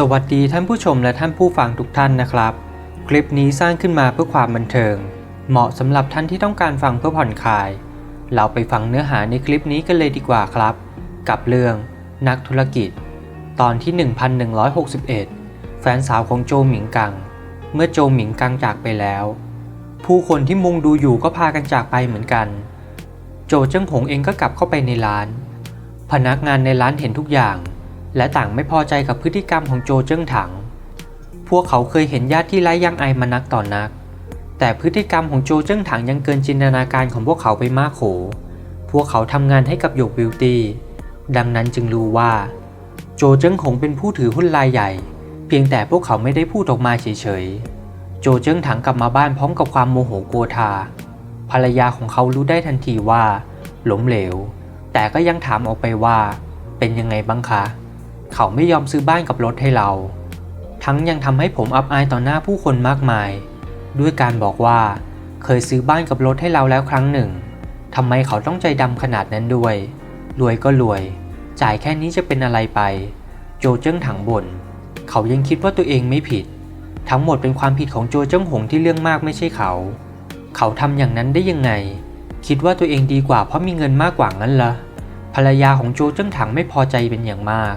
สวัสดีท่านผู้ชมและท่านผู้ฟังทุกท่านนะครับ คลิปนี้สร้างขึ้นมาเพื่อความบันเทิง เหมาะสำหรับท่านที่ต้องการฟังเพื่อผ่อนคลาย เราไปฟังเนื้อหาในคลิปนี้กันเลยดีกว่าครับ กับเรื่องนักธุรกิจ ตอนที่ 1161 แฟนสาวของโจหมิงกัง เมื่อโจหมิงกังจากไปแล้ว ผู้คนที่มุงดูอยู่ก็พากันจากไปเหมือนกัน โจเจิ้งหงเองก็กลับเข้าไปในร้าน พนักงานในร้านเห็นทุกอย่าง และต่างไม่พอใจกับพฤติกรรมของโจเจิ้งถัง พวกเขาเคยเห็นญาติที่ไร้ยังอายมานักต่อนนัก แต่พฤติกรรมของโจเจิ้งถังยังเกินจินตนาการของพวกเขาไปมากโข พวกเขาทำงานให้กับหยกบิวตี้ ดังนั้นจึงรู้ว่า โจเจิ้งหงเป็นผู้ถือหุ้นรายใหญ่ เพียงแต่พวกเขาไม่ได้พูดออกมาเฉยๆ โจเจิ้งถังกลับมาบ้านพร้อมกับความโมโหโกธา ภรรยาของเขารู้ได้ทันทีว่าล้มเหลว แต่ก็ยังถามออกไปว่า เป็นยังไงบ้างคะ เขาไม่ยอมซื้อบ้านกับรถให้เรา ทั้งยังทำให้ผมอับอายต่อหน้าผู้คนมากมาย ด้วยการบอกว่า เคยซื้อบ้านกับรถให้เราแล้วครั้งหนึ่งทำไมเขาต้องใจดำขนาดนั้นด้วย รวยก็รวย จ่ายแค่นี้จะเป็นอะไรไป โจเจิ้งถังบ่นเขายังคิดว่าตัวเองไม่ผิด ทั้งหมดเป็นความผิดของโจเจิ้งหงที่เรื่องมากไม่ใช่เขา เขาทำอย่างนั้นได้ยังไง คิดว่าตัวเองดีกว่าเพราะมีเงินมากกว่างั้นละภรรยาของโจเจิ้งถังไม่พอใจเป็นอย่างมาก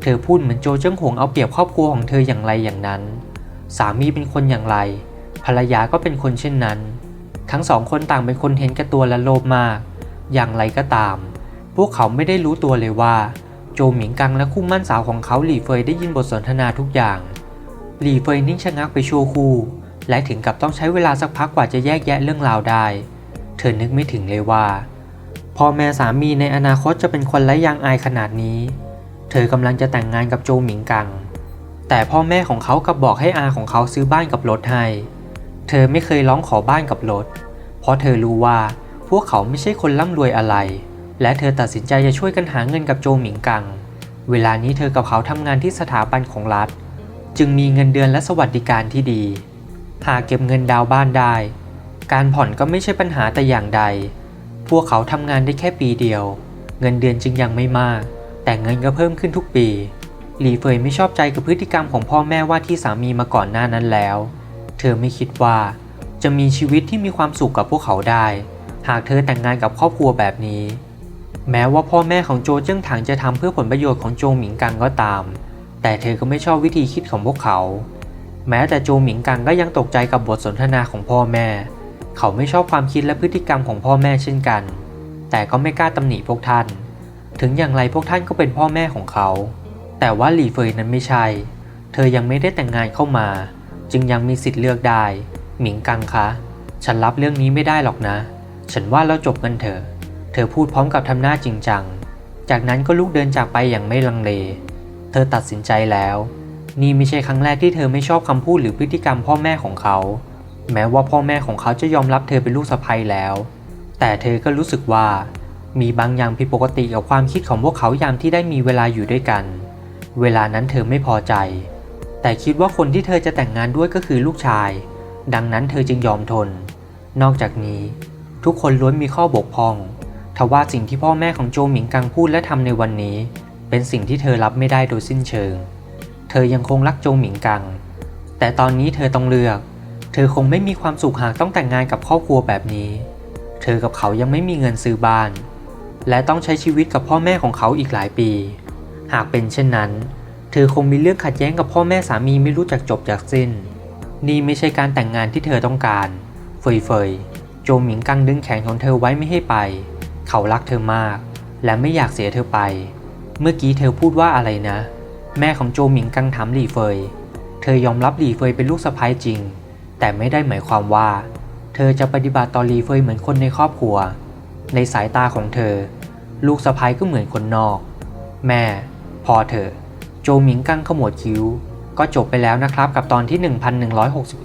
เธอพูดเหมือนโจเจิ้งหงเอาเปรียบครอบครัวของเธออย่างไรอย่างนั้น สามีเป็นคนอย่างไร ภรรยาก็เป็นคนเช่นนั้น ทั้งสองคนต่างเป็นคนเห็นแก่ตัวและโลภมาก อย่างไรก็ตาม พวกเขาไม่ได้รู้ตัวเลยว่า โจหมิงกังและคู่มั่นสาวของเขาหลี่เฟยได้ยินบทสนทนาทุกอย่าง หลี่เฟยนิ่งชะงักไปชั่วครู่ และถึงกับต้องใช้เวลาสักพักกว่าจะแยกแยะเรื่องราวได้ เธอนึกไม่ถึงเลยว่าพ่อแม่สามีในอนาคตจะเป็นคนไร้ยางอายขนาดนี้ เธอกำลังจะแต่งงานกับโจหมิงกัง แต่พ่อแม่ของเขากลับบอกให้อาของเขาซื้อบ้านกับรถให้ เธอไม่เคยร้องขอบ้านกับรถ เพราะเธอรู้ว่าพวกเขาไม่ใช่คนร่ำรวยอะไร และเธอตัดสินใจจะช่วยกันหาเงินกับโจหมิงกัง เวลานี้เธอกับเขาทำงานที่สถาบันของรัฐ จึงมีเงินเดือนและสวัสดิการที่ดี หากเก็บเงินดาวบ้านได้ การผ่อนก็ไม่ใช่ปัญหาแต่อย่างใด พวกเขาทำงานได้แค่ปีเดียว เงินเดือนจึงยังไม่มาก แต่เงินก็เพิ่มขึ้นทุกปี หลีเฟยไม่ชอบใจกับพฤติกรรมของพ่อแม่ว่าที่สามีมาก่อนหน้านั้นแล้ว เธอไม่คิดว่า จะมีชีวิตที่มีความสุขกับพวกเขาได้ หากเธอแต่งงานกับครอบครัวแบบนี้ แม้ว่าพ่อแม่ของโจเจิ้งถังจะทำเพื่อผลประโยชน์ของโจหมิงกังก็ตาม แต่เธอก็ไม่ชอบวิธีคิดของพวกเขา แม้แต่โจหมิงกังก็ยังตกใจกับบทสนทนาของพ่อแม่ เขาไม่ชอบความคิดและพฤติกรรมของพ่อแม่เช่นกัน แต่ก็ไม่กล้าตำหนิพวกท่าน ถึงอย่างไรพวกท่านก็เป็นพ่อแม่ของเขา แต่ว่าหลี่เฟยนั้นไม่ใช่ เธอยังไม่ได้แต่งงานเข้ามา จึงยังมีสิทธิ์เลือกได้ หมิงกังคะ ฉันรับเรื่องนี้ไม่ได้หรอกนะ ฉันว่าเราจบกันเถอะ เธอพูดพร้อมกับทำหน้าจริงจัง จากนั้นก็ลุกเดินจากไปอย่างไม่ลังเล เธอตัดสินใจแล้ว นี่ไม่ใช่ครั้งแรกที่เธอไม่ชอบคำพูดหรือพฤติกรรมพ่อแม่ของเขา แม้ว่าพ่อแม่ของเขาจะยอมรับเธอเป็นลูกสะใภ้แล้ว แต่เธอก็รู้สึกว่า มีบางอย่างผิดปกติกับความคิดของพวกเขายามที่ได้มีเวลาอยู่ด้วยกัน เวลานั้นเธอไม่พอใจ แต่คิดว่าคนที่เธอจะแต่งงานด้วยก็คือลูกชาย ดังนั้นเธอจึงยอมทน นอกจากนี้ ทุกคนล้วนมีข้อบกพร่อง ทว่าสิ่งที่พ่อแม่ของโจหมิงกังพูดและทำในวันนี้ เป็นสิ่งที่เธอรับไม่ได้โดยสิ้นเชิง เธอยังคงรักโจหมิงกัง แต่ตอนนี้เธอต้องเลือก เธอคงไม่มีความสุขหากต้องแต่งงานกับครอบครัวแบบนี้ เธอกับเขายังไม่มีเงินซื้อบ้าน และต้องใช้ชีวิตกับพ่อแม่ของเขาอีกหลายปี หากเป็นเช่นนั้น เธอคงมีเรื่องขัดแย้งกับพ่อแม่สามีไม่รู้จักจบจากสิ้น นี่ไม่ใช่การแต่งงานที่เธอต้องการ เฟยเฟยโจหมิงกังดึงแขนของเธอไว้ไม่ให้ไป เขารักเธอมาก และไม่อยากเสียเธอไป เมื่อกี้เธอพูดว่าอะไรนะ แม่ของโจหมิงกังถามหลี่เฟย เธอยอมรับหลี่เฟยเป็นลูกสะใภ้จริง แต่ไม่ได้หมายความว่า เธอจะปฏิบัติต่อหลี่เฟยเหมือนคนในครอบครัว ในสายตาของเธอ ลูกสะใภ้ก็เหมือนคนนอก แม่ พอเถอะ โจหมิงกังขมวดคิ้ว ก็จบไปแล้วนะครับกับตอนที่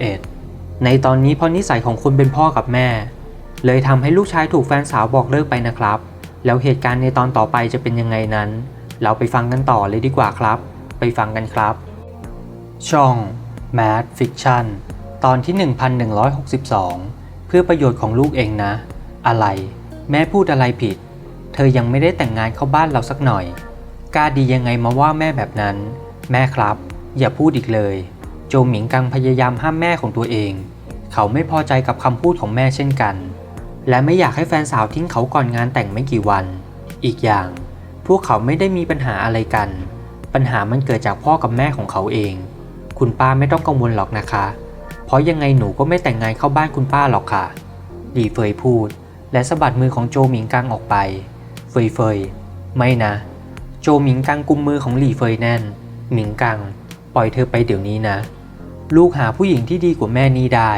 1161 ในตอนนี้พราะนิสัยของคุณเป็นพ่อกับแม่ เลยทำให้ลูกชายถูกแฟนสาวบอกเลิกไปนะครับ แล้วเหตุการณ์ในตอนต่อไปจะเป็นยังไงนั้น เราไปฟังกันต่อเลยดีกว่าครับ ไปฟังกันครับ ช่อง Mad Fiction ตอนที่ 1162 เพื่อประโยชน์ของลูกเองนะ อะไร แม่พูดอะไรผิด อยังไม่ได้แต่งงานเข้าบ้านเราสักหน่อย กล้าดียังไงมาว่าแม่แบบนั้น แม่ครับ อย่าพูดอีกเลย โจหมิงกังพยายามห้ามแม่ของตัวเอง เขาไม่พอใจกับคำพูดของแม่เช่นกัน และไม่อยากให้แฟนสาวทิ้งเขาก่อนงานแต่งไม่กี่วัน อีกอย่าง พวกเขาไม่ได้มีปัญหาอะไรกัน ปัญหามันเกิดจากพ่อกับแม่ของเขาเอง คุณป้าไม่ต้องกังวลหรอกนะคะ เพราะยังไงหนูก็ไม่แต่งงานเข้าบ้านคุณป้าหรอกค่ะ หลีเฟยพูดและสะบัดมือของโจหมิงกังออกไป เฟยเฟยไม่นะ โจหมิงกังกุมมือของหลี่เฟยแน่น หมิงกัง ปล่อยเธอไปเดี๋ยวนี้นะ ลูกหาผู้หญิงที่ดีกว่าแม่นี้ได้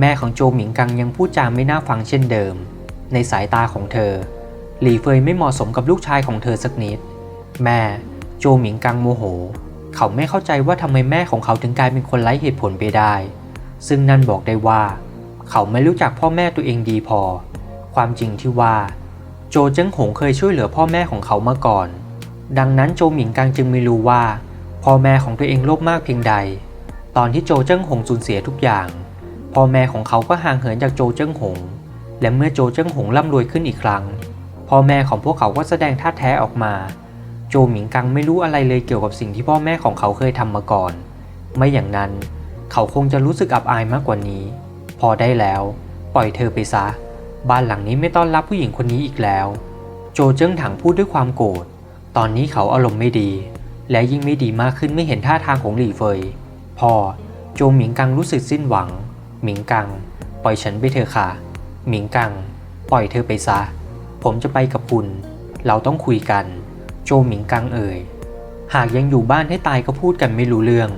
แม่ของโจหมิงกังยังพูดจาไม่น่าฟังเช่นเดิม ในสายตาของเธอ หลี่เฟยไม่เหมาะสมกับลูกชายของเธอสักนิด แม่ โจหมิงกังโมโห เขาไม่เข้าใจว่าทำไมแม่ของเขาถึงกลายเป็นคนไร้เหตุผลไปได้ ซึ่งนั่นบอกได้ว่า เขาไม่รู้จักพ่อแม่ตัวเองดีพอ ความจริงที่ว่า จเจิ้งหงเคยช่วยเหลือพ่อแม่ของเขามาก่อน ดังนั้นโจหมิงกังจึงไม่รู้ว่า พ่อแม่ของตัวเองโลภมากเพียงใด ตอนที่โจเจิ้งหงสูญเสียทุกอย่าง พ่อแม่ของเขาก็ห่างเหินจากโจเจิ้งหง และเมื่อโจเจิ้งหงร่ำรวยขึ้นอีกครั้ง พ่อแม่ของพวกเขาก็แสดงท่าแท้ออกมา โจหมิงกังไม่รู้อะไรเลยเกี่ยวกับสิ่งที่พ่อแม่ของเขาเคยทำมาก่อน ไม่อย่างนั้น เขาคงจะรู้สึกอับอายมากกว่านี้ พอได้แล้ว ปล่อยเธอไปซะ บ้านหลังนี้ไม่ต้อนรับผู้หญิงคนนี้อีกแล้ว โจเจิ้งถังพูดด้วยความโกรธ ตอนนี้เขาอารมณ์ไม่ดี และยิ่งไม่ดีมากขึ้นไม่เห็นท่าทางของหลี่เฟย พอ โจหมิงกังรู้สึกสิ้นหวัง หมิงกัง ปล่อยฉันไปเถอะค่ะ หมิงกัง ปล่อยเธอไปซะ ผมจะไปกับคุณ เราต้องคุยกัน โจหมิงกังเอ่ย หากยังอยู่บ้านให้ตายก็พูดกันไม่รู้เรื่อง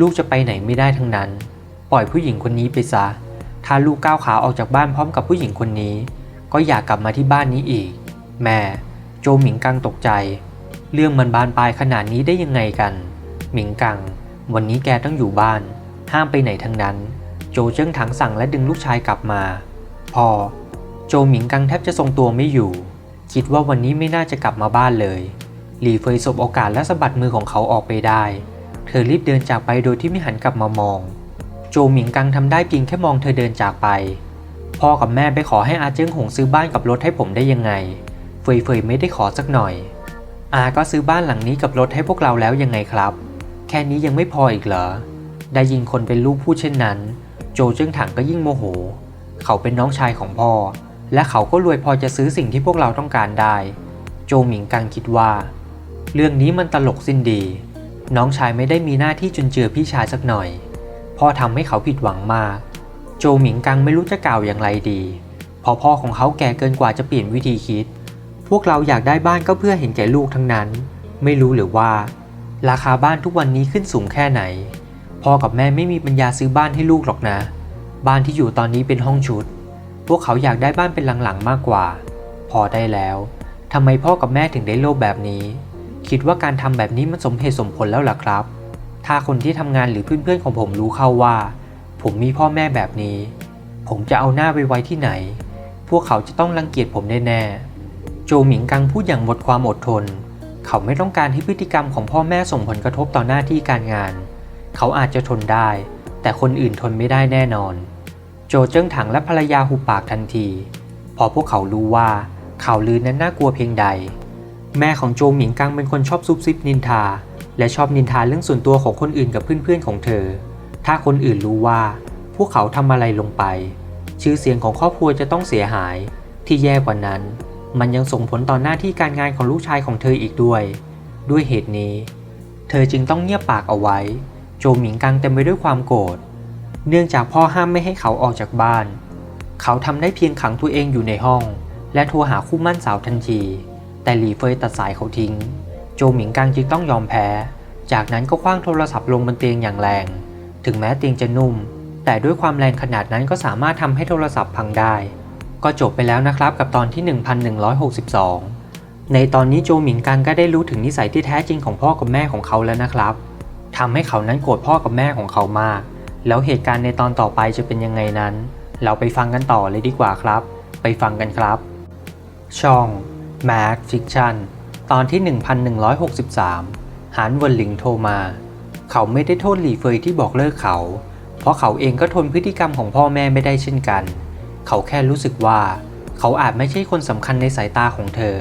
ลูกจะไปไหนไม่ได้ทั้งนั้น ปล่อยผู้หญิงคนนี้ไปซะ ถ้าลูกก้าวขาออกจากบ้านพร้อมกับผู้หญิงคนนี้ ก็อย่ากกลับมาที่บ้านนี้อีก แม่ โจหมิงกังตกใจ เรื่องมันบานปลายขนาดนี้ได้ยังไงกัน หมิงกัง วันนี้แกต้องอยู่บ้าน ห้ามไปไหนทั้งนั้น โจเจิ้งถังสั่งและดึงลูกชายกลับมา พอ โจหมิงกังแทบจะทรงตัวไม่อยู่ คิดว่าวันนี้ไม่น่าจะกลับมาบ้านเลย หลีเฟยสบโอกาสและสะบัดมือของเขาออกไปได้ เธอรีบเดินจากไปโดยที่ไม่หันกลับมามอง โจหมิงกังทำได้เพียงแค่มองเธอเดินจากไป พ่อกับแม่ไปขอให้อาเจิ้งหงซื้อบ้านกับรถให้ผมได้ยังไง เฟยเฟยไม่ได้ขอสักหน่อย อาก็ซื้อบ้านหลังนี้กับรถให้พวกเราแล้วยังไงครับ แค่นี้ยังไม่พออีกเหรอ ได้ยินคนเป็นลูกพูดเช่นนั้น โจเจิ้งถังก็ยิ่งโมโห เขาเป็นน้องชายของพ่อ และเขาก็รวยพอจะซื้อสิ่งที่พวกเราต้องการได้ โจหมิงกังคิดว่า เรื่องนี้มันตลกสิ้นดี น้องชายไม่ได้มีหน้าที่จุนเจือพี่ชายสักหน่อย พ่อทำให้เขาผิดหวังมาก โจหมิงกังไม่รู้จะกล่าวอย่างไรดี พอพ่อของเขาแก่เกินกว่าจะเปลี่ยนวิธีคิด พวกเราอยากได้บ้านก็เพื่อเห็นแก่ลูกทั้งนั้น ไม่รู้หรือว่า ราคาบ้านทุกวันนี้ขึ้นสูงแค่ไหน พ่อกับแม่ไม่มีปัญญาซื้อบ้านให้ลูกหรอกนะ บ้านที่อยู่ตอนนี้เป็นห้องชุด พวกเขาอยากได้บ้านเป็นหลังๆมากกว่า พอได้แล้วทำไมพ่อกับแม่ถึงได้โลภแบบนี้ คิดว่าการทำแบบนี้มันสมเหตุสมผลแล้วล่ะครับ ถ้าคนที่ทำงานหรือเพื่อนๆของผมรู้เข้าว่า ผมมีพ่อแม่แบบนี้ ผมจะเอาหน้าไปไว้ที่ไหน พวกเขาจะต้องรังเกียจผมแน่ๆโจหมิงกังพูดอย่างหมดความอดทน เขาไม่ต้องการให้พฤติกรรมของพ่อแม่ส่งผลกระทบต่อหน้าที่การงาน เขาอาจจะทนได้ แต่คนอื่นทนไม่ได้แน่นอน โจเจิ้งถังและภรรยาหุบปากทันที พอพวกเขารู้ว่าข่าวลือนั้นน่ากลัวเพียงใด แม่ของโจหมิงกังเป็นคนชอบซุบซิบนินทา และชอบนินทาเรื่องส่วนตัวของคนอื่นกับเพื่อนๆของเธอ ถ้าคนอื่นรู้ว่า พวกเขาทำอะไรลงไป ชื่อเสียงของครอบครัวจะต้องเสียหาย ที่แย่กว่านั้น มันยังส่งผลต่อหน้าที่การงานของลูกชายของเธออีกด้วย ด้วยเหตุนี้ เธอจึงต้องเงียบปากเอาไว้ โจหมิงกังเต็มไปด้วยความโกรธ เนื่องจากพ่อห้ามไม่ให้เขาออกจากบ้าน เขาทำได้เพียงขังตัวเองอยู่ในห้อง และโทรหาคู่มั่นสาวทันที แต่หลีเฟยตัดสายเขาทิ้ง โจหมิงกังจึงต้องยอมแพ้ จากนั้นก็คว้างโทรศัพท์ลงบนเตียงอย่างแรง ถึงแม้เตียงจะนุ่ม แต่ด้วยความแรงขนาดนั้นก็สามารถทำให้โทรศัพท์พังได้ ก็จบไปแล้วนะครับกับตอนที่ 1162 ในตอนนี้โจหมิงกังก็ได้รู้ถึงนิสัยที่แท้จริงของพ่อกับแม่ของเขาแล้วนะครับทำให้เขานั้นโกรธพ่อกับแม่ของเขามาก แล้วเหตุการณ์ในตอนต่อไปจะเป็นยังไงนั้น เราไปฟังกันต่อเลยดีกว่าครับ ไปฟังกันครับ ช่อง Mag Fiction ตอนที่ 1163 หานเวินหลิงโทรมา เขาไม่ได้โทษหลี่เฟยที่บอกเลิกเขา เพราะเขาเองก็ทนพฤติกรรมของพ่อแม่ไม่ได้เช่นกัน เขาแค่รู้สึกว่า เขาอาจไม่ใช่คนสำคัญในสายตาของเธอ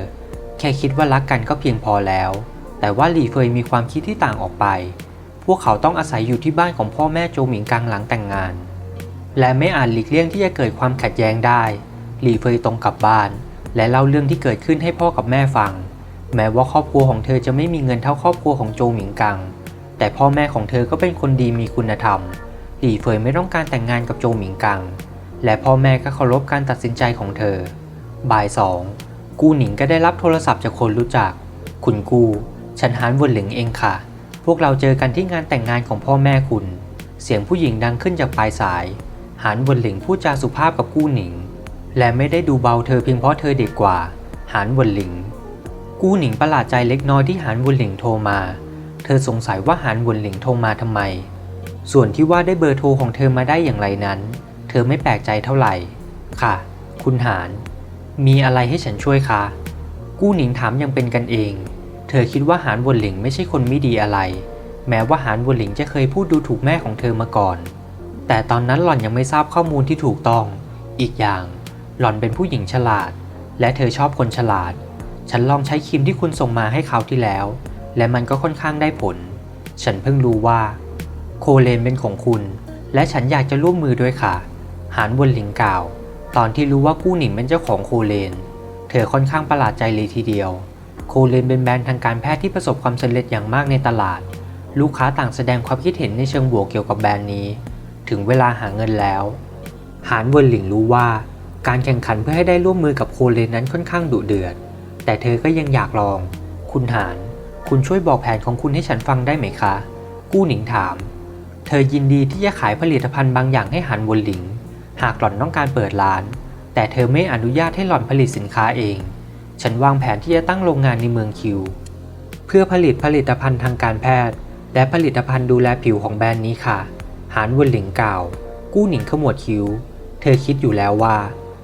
แค่คิดว่ารักกันก็เพียงพอแล้ว แต่ว่าหลี่เฟยมีความคิดที่ต่างออกไปพพวกเขาต้องอาศัยอยู่ที่บ้านของพ่อแม่โจหมิงกังหลังแต่งงาน และไม่อาจหลีกเลี่ยงที่จะเกิดความขัดแย้งได้ หลีเฟยตรงกลับบ้าน และเล่าเรื่องที่เกิดขึ้นให้พ่อกับแม่ฟัง แม้ว่าครอบครัวของเธอจะไม่มีเงินเท่าครอบครัวของโจหมิงกัง แต่พ่อแม่ของเธอก็เป็นคนดีมีคุณธรรม หลี่เฟยไม่ต้องการแต่งงานกับโจหมิงกัง และพ่อแม่ก็เคารพการตัดสินใจของเธอ บ่ายสองกู้หนิงก็ได้รับโทรศัพท์จากคนรู้จัก คุณกู้ฉันฮานวนหลิงเองค่ะ พวกเราเจอกันที่งานแต่งงานของพ่อแม่คุณ เสียงผู้หญิงดังขึ้นจากปลายสาย หานวนหลิงพูดจาสุภาพกับกู้หนิง และไม่ได้ดูเบาเธอเพียงเพราะเธอเด็กกว่า หานวนหลิง กู้หนิงประหลาดใจเล็กน้อยที่หานเวนหลิงโทรมา เธอสงสัยว่าหานเวนหลิงโทรมาทำไม ส่วนที่ว่าได้เบอร์โทรของเธอมาได้อย่างไรนั้น เธอไม่แปลกใจเท่าไหร่ ค่ะ คุณหาน มีอะไรให้ฉันช่วยคะ กู้หนิงถามยังเป็นกันเอง เธอคิดว่าหานวนหลิงไม่ใช่คนไม่ดีอะไร แม้ว่าหานวนหลิงจะเคยพูดดูถูกแม่ของเธอมาก่อน แต่ตอนนั้นหล่อนยังไม่ทราบข้อมูลที่ถูกต้อง อีกอย่าง หล่อนเป็นผู้หญิงฉลาด และเธอชอบคนฉลาด ฉันลองใช้ครีมที่คุณส่งมาให้เขาวที่แล้ว และมันก็ค่อนข้างได้ผล ฉันเพิ่งรู้ว่า โคเลนเป็นของคุณ และฉันอยากจะร่วมมือด้วยค่ะ หานวนหลิงกล่าว ตอนที่รู้ว่ากู้หนิงเป็นเจ้าของโคเลน เธอค่อนข้างประหลาดใจเลยทีเดียว โคเลนเป็นแบรนด์ทางการแพทย์ที่ประสบความสำเร็จอย่างมากในตลาด ลูกค้าต่างแสดงความคิดเห็นในเชิงบวกเกี่ยวกับแบรนด์นี้ ถึงเวลาหาเงินแล้ว หานเวินหลิงรู้ว่า การแข่งขันเพื่อให้ได้ร่วมมือกับโคเลนนั้นค่อนข้างดุเดือด แต่เธอก็ยังอยากลอง คุณหาน คุณช่วยบอกแผนของคุณให้ฉันฟังได้ไหมคะ กู้หนิงถาม เธอยินดีที่จะขายผลิตภัณฑ์บางอย่างให้หานวนหลิง หากหล่อนต้องการเปิดร้าน แต่เธอไม่อนุญาตให้หล่อนผลิตสินค้าเอง ฉันวางแผนที่จะตั้งโรงงานในเมืองคิว เพื่อผลิตผลิตภัณฑ์ทางการแพทย์ และผลิตภัณฑ์ดูแลผิวของแบรนด์นี้ค่ะ หานวนหลิงกล่าว กู้หนิงขมวดคิ้ว เธอคิดอยู่แล้วว่า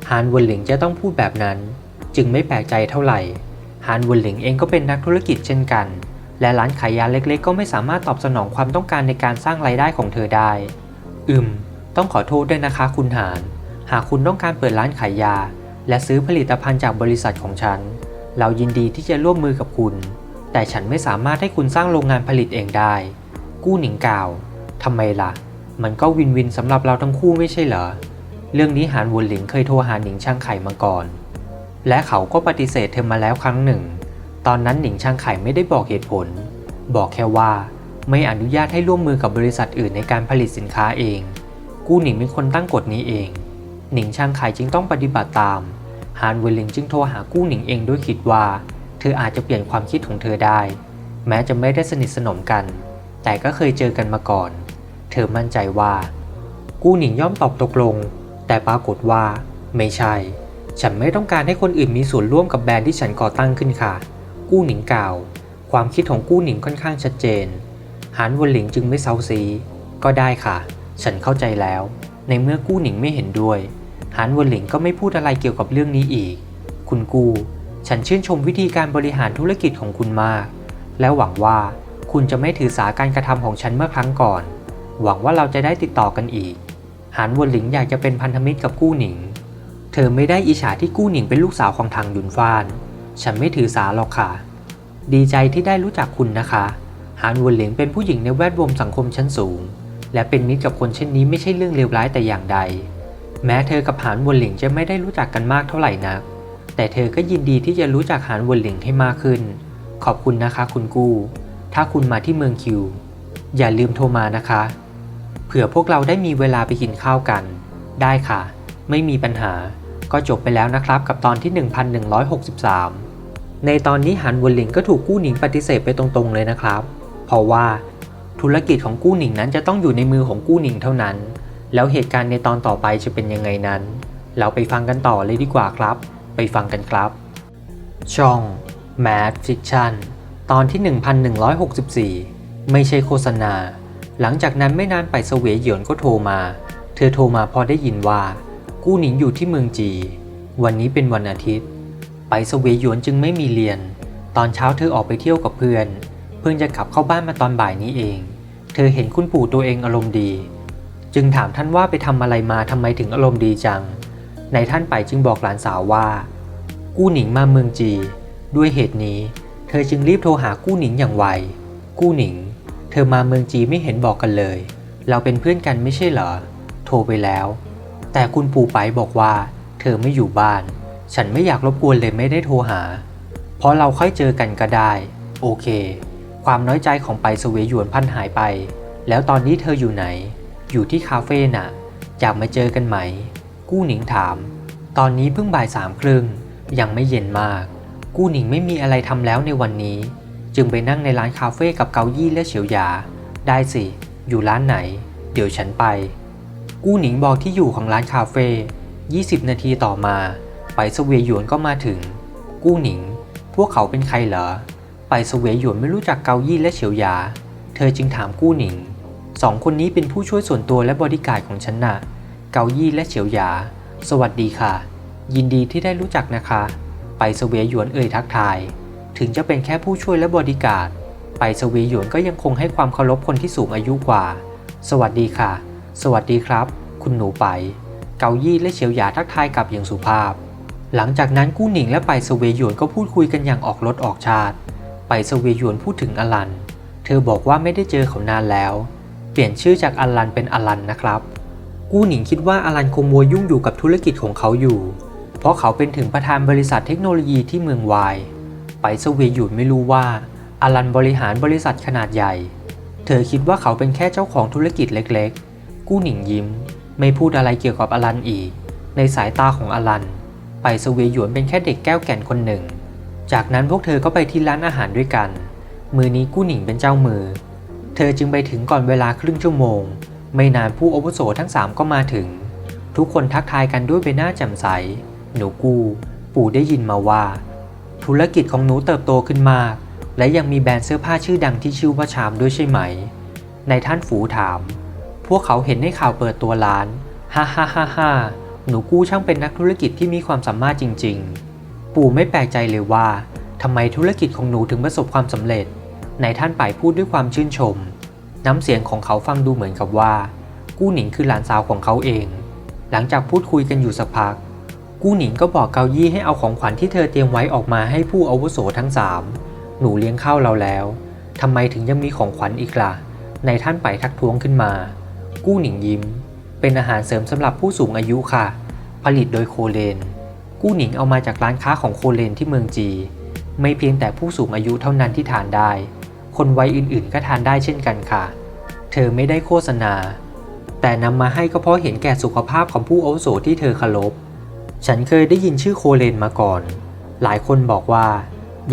หานวนหลิงจะต้องพูดแบบนั้น จึงไม่แปลกใจเท่าไหร่หานเวนหลิงเองก็เป็นนักธุรกิจเช่นกัน และร้านขายยาเล็กๆ ก็ไม่สามารถตอบสนองความต้องการในการสร้างรายได้ของเธอได้ อืม ต้องขอโทษด้วยนะคะคุณหาน หากคุณต้องการเปิดร้านขายยา และซื้อผลิตภัณฑ์จากบริษัทของฉัน เรายินดีที่จะร่วมมือกับคุณ แต่ฉันไม่สามารถให้คุณสร้างโรงงานผลิตเองได้ กู้หนิงกล่าวทำไมล่ะ มันก็วินวินสำหรับเราทั้งคู่ไม่ใช่เหรอ เรื่องนี้หานวนหลิงเคยโทรหาหนิงช่างไข่มาก่อน และเขาก็ปฏิเสธเธอมาแล้วครั้งหนึ่ง ตอนนั้นหนิงช่างไข่ไม่ได้บอกเหตุผล บอกแค่ว่าไม่อนุญาตให้ร่วมมือกับบริษัทอื่นในการผลิตสินค้าเอง กู้หนิงเป็นคนตั้งกฎนี้เอง หนิงช่างไข่จึงต้องปฏิบัติตาม ฮานเวลิงจึงโทรหากู้หนิงเองด้วยคิดว่า เธออาจจะเปลี่ยนความคิดของเธอได้ แม้จะไม่ได้สนิทสนมกัน แต่ก็เคยเจอกันมาก่อน เธอมั่นใจว่า กู้หนิงย่อมตอบตกลง แต่ปรากฏว่า ไม่ใช่ ฉันไม่ต้องการให้คนอื่นมีส่วนร่วมกับแบรนด์ที่ฉันก่อตั้งขึ้นค่ะ กู้หนิงกล่าว ความคิดของกู้หนิงค่อนข้างชัดเจน หานวนหลิงจึงไม่เซาซี ก็ได้ค่ะ ฉันเข้าใจแล้ว ในเมื่อกู้หนิงไม่เห็นด้วย หานวนหลิงก็ไม่พูดอะไรเกี่ยวกับเรื่องนี้อีก คุณกูฉันชื่นชมวิธีการบริหารธุรกิจของคุณมาก และหวังว่าคุณจะไม่ถือสาการกระทำของฉันเมื่อครั้งก่อน หวังว่าเราจะได้ติดต่อกันอีก หานวนหลิงอยากจะเป็นพันธมิตรกับกู้หนิง เธอไม่ได้อิจฉาที่กู้หนิงเป็นลูกสาวของทางยุนฟาน ฉันไม่ถือสาหรอกค่ะ ดีใจที่ได้รู้จักคุณนะคะ หานวนเหลิงเป็นผู้หญิงในแวดวงสังคมชั้นสูง และเป็นมิตรกับคนเช่นนี้ไม่ใช่เรื่องเลวร้ายแต่อย่างใด แม้เธอกับหานวนเหลิงจะไม่ได้รู้จักกันมากเท่าไหร่นัก แต่เธอก็ยินดีที่จะรู้จักหานวนเหลิงให้มากขึ้น ขอบคุณนะคะ คุณกู้ ถ้าคุณมาที่เมืองคิว อย่าลืมโทรมานะคะ เผื่อพวกเราได้มีเวลาไปกินข้าวกัน ได้ค่ะ ไม่มีปัญหา ก็จบไปแล้วนะครับกับตอนที่ 1163 ในตอนนี้หันวนหลิงก็ถูกกู้หนิงปฏิเสธไปตรงๆเลยนะครับ เพราะว่าธุรกิจของกู้หนิงนั้นจะต้องอยู่ในมือของกู้หนิงเท่านั้น แล้วเหตุการณ์ในตอนต่อไปจะเป็นยังไงนั้น เราไปฟังกันต่อเลยดีกว่าครับ ไปฟังกันครับ ช่อง Mad Fiction ตอนที่ 1164 ไม่ใช่โฆษณา หลังจากนั้นไม่นานไปเสวยเหยียนก็โทรมา เธอโทรมาพอได้ยินว่า กู้หนิงอยู่ที่เมืองจี วันนี้เป็นวันอาทิตย์ ไปเสวยหยวนจึงไม่มีเรียน ตอนเช้าเธอออกไปเที่ยวกับเพื่อน เพิ่งจะกลับเข้าบ้านมาตอนบ่ายนี้เอง เธอเห็นคุณปู่ตัวเองอารมณ์ดี จึงถามท่านว่าไปทำอะไรมาทำไมถึงอารมณ์ดีจัง ในท่านไปจึงบอกหลานสาวว่า กู้หนิงมาเมืองจี ด้วยเหตุนี้ เธอจึงรีบโทรหากู้หนิงอย่างไว กู้หนิง เธอมาเมืองจีไม่เห็นบอกกันเลย เราเป็นเพื่อนกันไม่ใช่เหรอ โทรไปแล้ว แต่คุณปู่ไปบอกว่า เธอไม่อยู่บ้าน ฉันไม่อยากรบกวนเลยไม่ได้โทรหา เพราะเราค่อยเจอกันก็ได้ โอเค ความน้อยใจของไปสเวยหยวนพันหายไป แล้วตอนนี้เธออยู่ไหน อยู่ที่คาเฟ่น่ะ อยากมาเจอกันไหม กู้หนิงถาม ตอนนี้เพิ่งบ่ายสามครึ่ง ยังไม่เย็นมาก กู้หนิงไม่มีอะไรทำแล้วในวันนี้ จึงไปนั่งในร้านคาเฟ่กับเกายี่และเฉียวหยา ได้สิ อยู่ร้านไหน เดี๋ยวฉันไป กู้หนิงบอกที่อยู่ของร้านคาเฟ่ 20 นาทีต่อมา ไปสเวยหยวนก็มาถึง กู้หนิง พวกเขาเป็นใครเหรอ ไปสเวยหยวนไม่รู้จักเกายี่และเฉียวหยา เธอจึงถามกู้หนิง สองคนนี้เป็นผู้ช่วยส่วนตัวและบริการดของฉันน่ะ เกายี่และเฉียวหยา สวัสดีค่ะ ยินดีที่ได้รู้จักนะคะ ไปสเวยหยวนเอ่ยทักทาย ถึงจะเป็นแค่ผู้ช่วยและบริการ ไปสเวยหยวนก็ยังคงให้ความเคารพคนที่สูงอายุกว่า สวัสดีค่ะ สวัสดีครับ คุณหนูไป เกายี่และเฉียวหยาทักทายกับอย่างสุภาพ หลังจากนั้นกู้หนิงและไปสเวยหยวนก็พูดคุยกันอย่างออกรถออกชาติ ไปสเวยหยวนพูดถึงอลัน เธอบอกว่าไม่ได้เจอเขานานแล้ว เปลี่ยนชื่อจากอลันเป็นอลันนะครับ กู้หนิงคิดว่าอลันคงมัวยุ่งอยู่กับธุรกิจของเขาอยู่ เพราะเขาเป็นถึงประธานบริษัทเทคโนโลยีที่เมืองวาย ไปสเวยหยุนไม่รู้ว่าอลันบริหารบริษัทขนาดใหญ่ เธอคิดว่าเขาเป็นแค่เจ้าของธุรกิจเล็กๆ กู้หนิงยิ้ม ไม่พูดอะไรเกี่ยวกับอลันอีก ในสายตาของอลัน ไปสเวยหยวนเป็นแค่เด็กแก้วแก่นคนหนึ่ง จากนั้นพวกเธอก็ไปที่ร้านอาหารด้วยกัน มือนี้กู้หนิงเป็นเจ้ามือ เธอจึงไปถึงก่อนเวลาครึ่งชั่วโมง ไม่นานผู้อาวุโสทั้งสามก็มาถึง ทุกคนทักทายกันด้วยใบหน้าแจ่มใส หนูกู้ ปู่ได้ยินมาว่า ธุรกิจของหนูเติบโตขึ้นมาก และยังมีแบรนด์เสื้อผ้าชื่อดังที่ชื่อว่าชามด้วยใช่ไหม ในท่านฝูถาม พวกเขาเห็นในข่าวเปิดตัวร้าน ฮ่าฮ่าฮ่าฮ่าหนูกู้ช่างเป็นนักธุรกิจที่มีความสามารถจริง ๆ ปู่ไม่แปลกใจเลยว่าทำไมธุรกิจของหนูถึงประสบความสำเร็จ ในท่านป่ายพูดด้วยความชื่นชม น้ำเสียงของเขาฟังดูเหมือนกับว่า กู้หนิงคือหลานสาวของเขาเอง หลังจากพูดคุยกันอยู่สักพัก กู้หนิงก็บอกเกายี่ให้เอาของขวัญที่เธอเตรียมไว้ออกมาให้ผู้อาวุโสทั้งสามหนูเลี้ยงข้าวเราแล้วทำไมถึงยังมีของขวัญอีกล่ะ ในท่านไปทักท้วงขึ้นมา กู้หนิงยิ้ม เป็นอาหารเสริมสำหรับผู้สูงอายุค่ะ ผลิตโดยโคเลน กู้หนิงเอามาจากร้านค้าของโคเลนที่เมืองจี ไม่เพียงแต่ผู้สูงอายุเท่านั้นที่ทานได้ คนวัยอื่นๆก็ทานได้เช่นกันค่ะ เธอไม่ได้โฆษณา แต่นำมาให้ก็เพราะเห็นแก่สุขภาพของผู้อาวุโสที่เธอเคารพ ฉันเคยได้ยินชื่อโคเลนมาก่อน หลายคนบอกว่า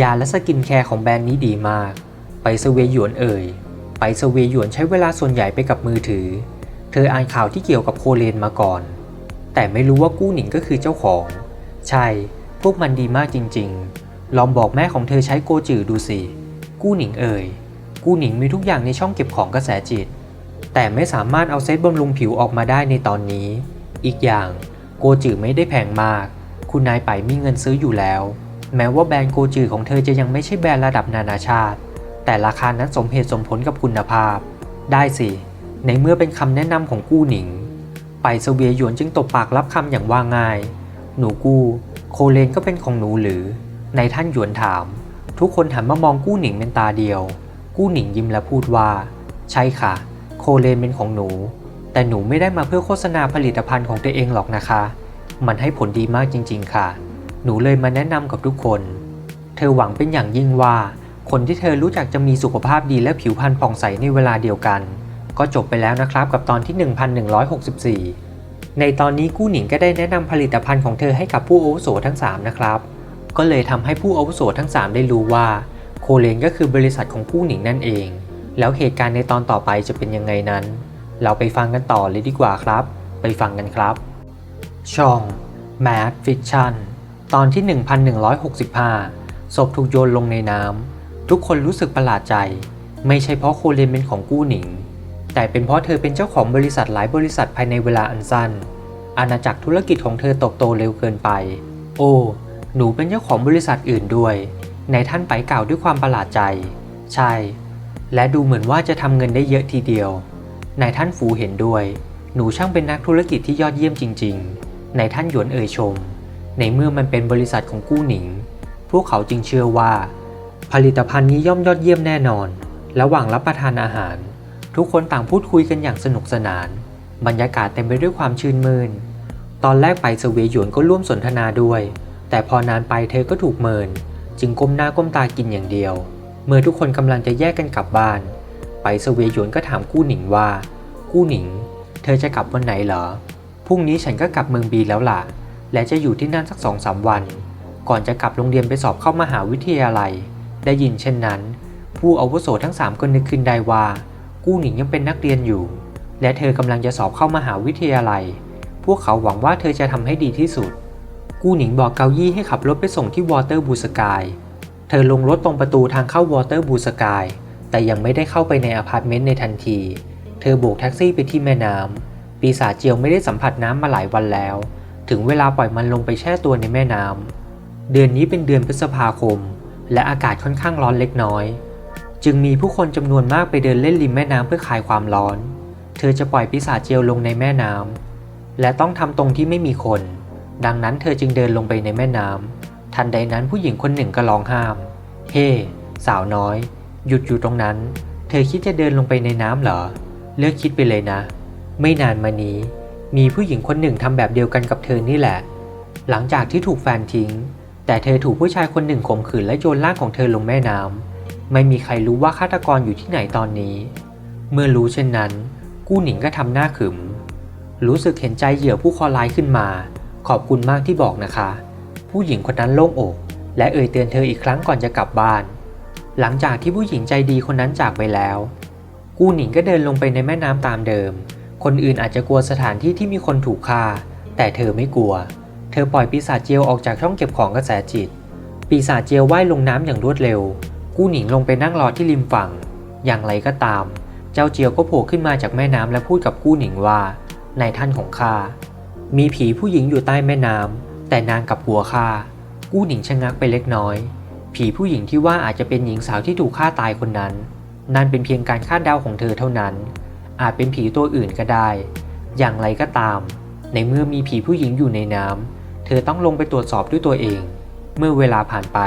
ยาและสกินแคร์ของแบรนด์นี้ดีมาก ไปสเวยหยวนเอ่ยไปสเวยหยวนใช้เวลาส่วนใหญ่ไปกับมือถือ เธออ่านข่าวที่เกี่ยวกับโคเลนมาก่อน แต่ไม่รู้ว่ากู้หนิงก็คือเจ้าของ ใช่ พวกมันดีมากจริง ๆ ลองบอกแม่ของเธอใช้โกจือดูสิ กู้หนิงเอ่ย กู้หนิงมีทุกอย่างในช่องเก็บของกระแสจิต แต่ไม่สามารถเอาเซตบำรุงผิวออกมาได้ในตอนนี้ อีกอย่างโกจือไม่ได้แพงมาก คุณนายไปมีเงินซื้ออยู่แล้ว แม้ว่าแบรนด์โกจือของเธอจะยังไม่ใช่แบรนด์ระดับนานาชาติ แต่ราคานั้นสมเหตุสมผลกับคุณภาพ ได้สิ ในเมื่อเป็นคำแนะนำของกู้หนิง ไปเสเวียหยวนจึงตบปากรับคำอย่างว่าง่าย หนูกู้ โคเลนก็เป็นของหนูหรือ ในท่านหยวนถาม ทุกคนหันมามองกู้หนิงเป็นตาเดียว กู้หนิงยิ้มและพูดว่า ใช่ค่ะ โคเลนเป็นของหนู แต่หนูไม่ได้มาเพื่อโฆษณาผลิตภัณฑ์ของตัวเองหรอกนะคะ มันให้ผลดีมากจริง ๆ ค่ะ หนูเลยมาแนะนำกับทุกคน เธอหวังเป็นอย่างยิ่งว่า คนที่เธอรู้จักจะมีสุขภาพดีและผิวพรรณผ่องใสในเวลาเดียวกัน ก็จบไปแล้วนะครับกับตอนที่ 1164 ในตอนนี้กู้หนิงก็ได้แนะนำผลิตภัณฑ์ของเธอให้กับผู้อาวุโสทั้ง 3 นะครับ ก็เลยทำให้ผู้อาวุโสทั้ง 3 ได้รู้ว่า โคเลนก็คือบริษัทของกู้หนิงนั่นเอง แล้วเหตุการณ์ในตอนต่อไปจะเป็นยังไงนั้น เราไปฟังกันต่อเลยดีกว่าครับ ไปฟังกันครับ ช่อง Mad Fiction ตอนที่ 1165 ศพถูกโยนลงในน้ำทุกคนรู้สึกประหลาดใจ ไม่ใช่เพราะโคเลนเป็นของกู้หนิง แต่เป็นเพราะเธอเป็นเจ้าของบริษัทหลายบริษัทภายในเวลาอันสั้น อาณาจักรธุรกิจของเธอเติบโตเร็วเกินไป โอ้ หนูเป็นเจ้าของบริษัทอื่นด้วย ในท่านไปกล่าวด้วยความประหลาดใจ ใช่ และดูเหมือนว่าจะทำเงินได้เยอะทีเดียวนายท่านฟูเห็นด้วย หนูช่างเป็นนักธุรกิจที่ยอดเยี่ยมจริงๆ นายท่านหยวนเอ่ยชม ในเมื่อมันเป็นบริษัทของกู้หนิง พวกเขาจึงเชื่อว่า ผลิตภัณฑ์นี้ย่อมยอดเยี่ยมแน่นอน ระหว่างรับประทานอาหาร ทุกคนต่างพูดคุยกันอย่างสนุกสนาน บรรยากาศเต็มไปด้วยความชื่นมื่น ตอนแรกไปเสวีหยวนก็ร่วมสนทนาด้วย แต่พอนานไปเธอก็ถูกเมิน จึงก้มหน้าก้มตากินอย่างเดียว เมื่อทุกคนกำลังจะแยกกันกลับบ้าน ไปเสวีหยวนก็ถามกู้หนิงว่า กู้หนิง เธอจะกลับวันไหนเหรอ พรุ่งนี้ฉันก็กลับเมืองบีแล้วล่ะ และจะอยู่ที่นั่นสักสองสามวัน ก่อนจะกลับโรงเรียนไปสอบเข้ามหาวิทยาลัย ได้ยินเช่นนั้น ผู้อาวุโสทั้งสามก็นึกขึ้นได้ว่า กู้หนิงยังเป็นนักเรียนอยู่ และเธอกำลังจะสอบเข้ามหาวิทยาลัย พวกเขาหวังว่าเธอจะทำให้ดีที่สุด กู้หนิงบอกเกายี่ให้ขับรถไปส่งที่วอเตอร์บูสกาย เธอลงรถตรงประตูทางเข้าวอเตอร์บูสกายแต่ยังไม่ได้เข้าไปในอพาร์ตเมนต์ในทันที เธอโบกแท็กซี่ไปที่แม่น้ำ ปีศาจเจียวไม่ได้สัมผัสน้ำมาหลายวันแล้ว ถึงเวลาปล่อยมันลงไปแช่ตัวในแม่น้ำ เดือนนี้เป็นเดือนพฤษภาคม และอากาศค่อนข้างร้อนเล็กน้อย จึงมีผู้คนจำนวนมากไปเดินเล่นริมแม่น้ำเพื่อคลายความร้อน เธอจะปล่อยปีศาจเจียวลงในแม่น้ำและต้องทำตรงที่ไม่มีคน ดังนั้นเธอจึงเดินลงไปในแม่น้ำทันใดนั้นผู้หญิงคนหนึ่งก็ร้องห้าม เฮ้สาวน้อย หยุดอยู่ตรงนั้น เธอคิดจะเดินลงไปในน้ำเหรอ เลิกคิดไปเลยนะ ไม่นานมานี้ มีผู้หญิงคนหนึ่งทำแบบเดียวกันกับเธอนี่แหละ หลังจากที่ถูกแฟนทิ้ง แต่เธอถูกผู้ชายคนหนึ่งข่มขืนและโยนร่างของเธอลงแม่น้ำ ไม่มีใครรู้ว่าฆาตกรอยู่ที่ไหนตอนนี้ เมื่อรู้เช่นนั้น กู้หนิงก็ทำหน้าขึม รู้สึกเห็นใจเหยื่อผู้คอร้ายขึ้นมา ขอบคุณมากที่บอกนะคะ ผู้หญิงคนนั้นโล่งอก และเอ่ยเตือนเธออีกครั้งก่อนจะกลับบ้าน หลังจากที่ผู้หญิงใจดีคนนั้นจากไปแล้ว กู้หนิงก็เดินลงไปในแม่น้ำตามเดิม คนอื่นอาจจะกลัวสถานที่ที่มีคนถูกฆ่า แต่เธอไม่กลัว เธอปล่อยปีศาจเจียวออกจากช่องเก็บของกระแสจิต ปีศาจเจียวว่ายลงน้ำอย่างรวดเร็ว กู้หนิงลงไปนั่งรอที่ริมฝั่ง อย่างไรก็ตาม เจ้าเจียวก็โผล่ขึ้นมาจากแม่น้ำและพูดกับกู้หนิงว่านายท่านของข้า มีผีผู้หญิงอยู่ใต้แม่น้ำแต่นางกับหัวข้า กู้หนิงชะงักไปเล็กน้อย ผีผู้หญิงที่ว่าอาจจะเป็นหญิงสาวที่ถูกฆ่าตายคนนั้น นั่นเป็นเพียงการคาดเดาของเธอเท่านั้น อาจเป็นผีตัวอื่นก็ได้ อย่างไรก็ตาม ในเมื่อมีผีผู้หญิงอยู่ในน้ำเธอต้องลงไปตรวจสอบด้วยตัวเอง เมื่อเวลาผ่านไป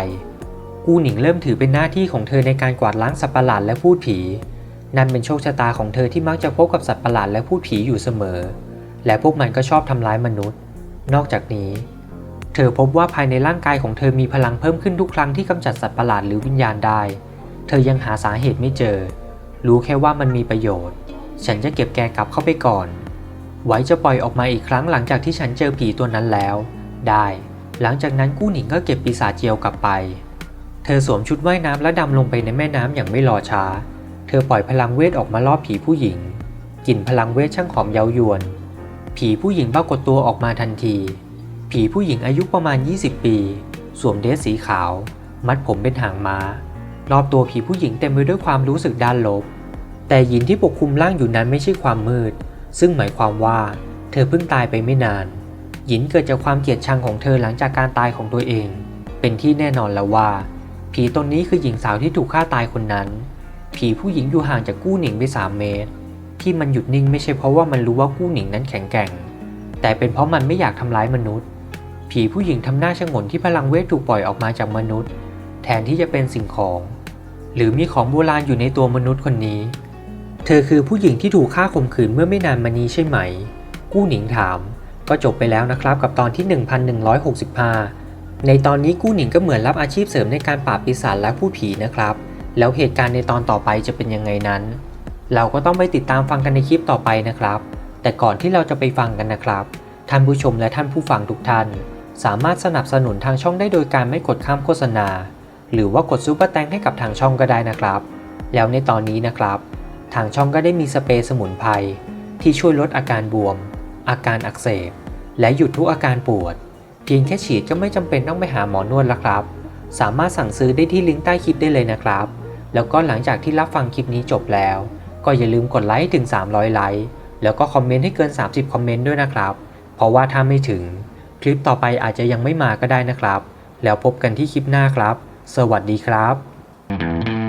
กูหนิงเริ่มถือเป็นหน้าที่ของเธอในการกวาดล้างสัตว์ประหลาดและพูดผี นั่นเป็นโชคชะตาของเธอที่มักจะพบกับสัตว์ประหลาดและพูดผีอยู่เสมอ และพวกมันก็ชอบทำร้ายมนุษย์ นอกจากนี้ เธอพบว่าภายในร่างกายของเธอมีพลังเพิ่มขึ้นทุกครั้งที่กำจัดสัตว์ประหลาดหรือวิญญาณได้ เธอยังหาสาเหตุไม่เจอ รู้แค่ว่ามันมีประโยชน์ ฉันจะเก็บแกกลับเข้าไปก่อน ไว้จะปล่อยออกมาอีกครั้งหลังจากที่ฉันเจอผีตัวนั้นแล้ว ได้ หลังจากนั้นกู้หนิงก็เก็บปีศาจเจียวกลับไป เธอสวมชุดว่ายน้ำและดำลงไปในแม่น้ำอย่างไม่รอช้า เธอปล่อยพลังเวทออกมาล่อผีผู้หญิง กลิ่นพลังเวทช่างหอมเย้ายวน ผีผู้หญิงปรากฏตัวออกมาทันที ผีผู้หญิงอายุประมาณ 20 ปี สวมเดรสสีขาว มัดผมเป็นหางม้า รอบตัวผีผู้หญิงเต็มไปด้วยความรู้สึกด้านลบ แต่หญิงที่ปกคลุมร่างอยู่นั้นไม่ใช่ความมืด ซึ่งหมายความว่า เธอเพิ่งตายไปไม่นานหญิงเกิดจากความเกลียดชังของเธอหลังจากการตายของตัวเอง เป็นที่แน่นอนแล้วว่า ผีตนนี้คือหญิงสาวที่ถูกฆ่าตายคนนั้น ผีผู้หญิงอยู่ห่างจากกู้หนิงไปสามเมตร ที่มันหยุดนิ่งไม่ใช่เพราะว่ามันรู้ว่ากู้หนิงนั้นแข็งแกร่ง แต่เป็นเพราะมันไม่อยากทำร้ายมนุษย์ ผีผู้หญิงทำหน้าชงนที่พลังเวทถูกปล่อยออกมาจากมนุษย์ แทนที่จะเป็นสิ่งของ หรือมีของโบราณอยู่ในตัวมนุษย์คนนี้ เธอคือผู้หญิงที่ถูกฆ่าข่มขืนเมื่อไม่นานมานี้ใช่ไหม กู้หนิงถาม ก็จบไปแล้วนะครับกับตอนที่ 1165 ในตอนนี้กู้หนิงก็เหมือนรับอาชีพเสริมในการปราบปีศาจและผู้ผีนะครับ แล้วเหตุการณ์ในตอนต่อไปจะเป็นยังไงนั้น เราก็ต้องไปติดตามฟังกันในคลิปต่อไปนะครับ แต่ก่อนที่เราจะไปฟังกันนะครับ ท่านผู้ชมและท่านผู้ฟังทุกท่าน สามารถสนับสนุนทางช่องได้โดยการไม่กดข้ามโฆษณา หรือว่ากดซูเปอร์แตงให้กับทางช่องก็ได้นะครับ แล้วในตอนนี้นะครับ ทางช่องก็ได้มีสเปรย์สมุนไพรที่ช่วยลดอาการบวม อาการอักเสบ และหยุดทุกอาการปวด เพียงแค่ฉีดก็ไม่จำเป็นต้องไปหาหมอนวดแล้วครับ สามารถสั่งซื้อได้ที่ลิงก์ใต้คลิปได้เลยนะครับ แล้วก็หลังจากที่รับฟังคลิปนี้จบแล้ว ก็อย่าลืมกดไลค์ถึง 300 ไลค์แล้วก็คอมเมนต์ให้เกิน 30 คอมเมนต์ด้วยนะครับ เพราะว่าถ้าไม่ถึง คลิปต่อไปอาจจะยังไม่มาก็ได้นะครับ แล้วพบกันที่คลิปหน้าครับ สวัสดีครับ